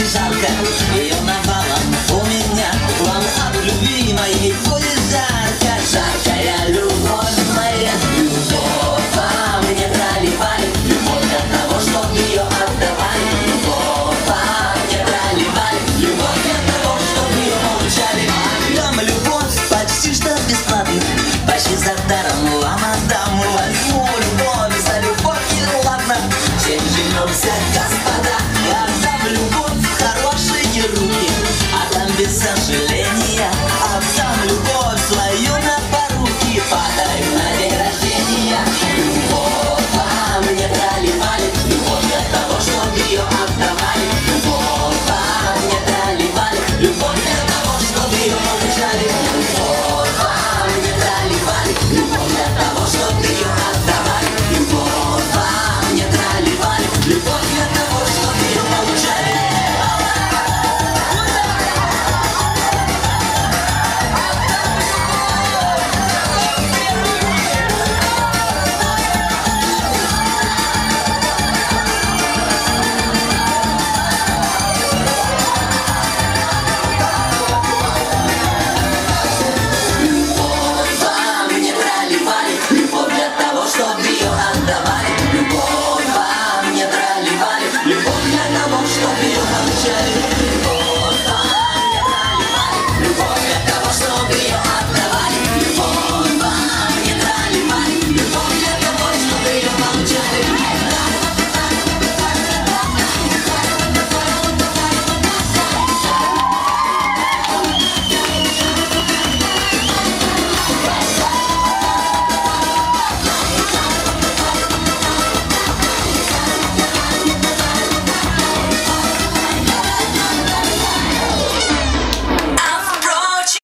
И жалко, ее навалом у меня вам от любви моей будет жарко, жаркая любовь моя, любовь во мне проливай, любовь от того, чтоб ее отдавали, любовь во мне проливай, любовь от того, чтоб ее получали. Дам любовь почти что бесплатно, почти за даром вам отдам, возьму любовь за любовь и ладно, чем живемся, господа. wciąż to wyjątkowy dzień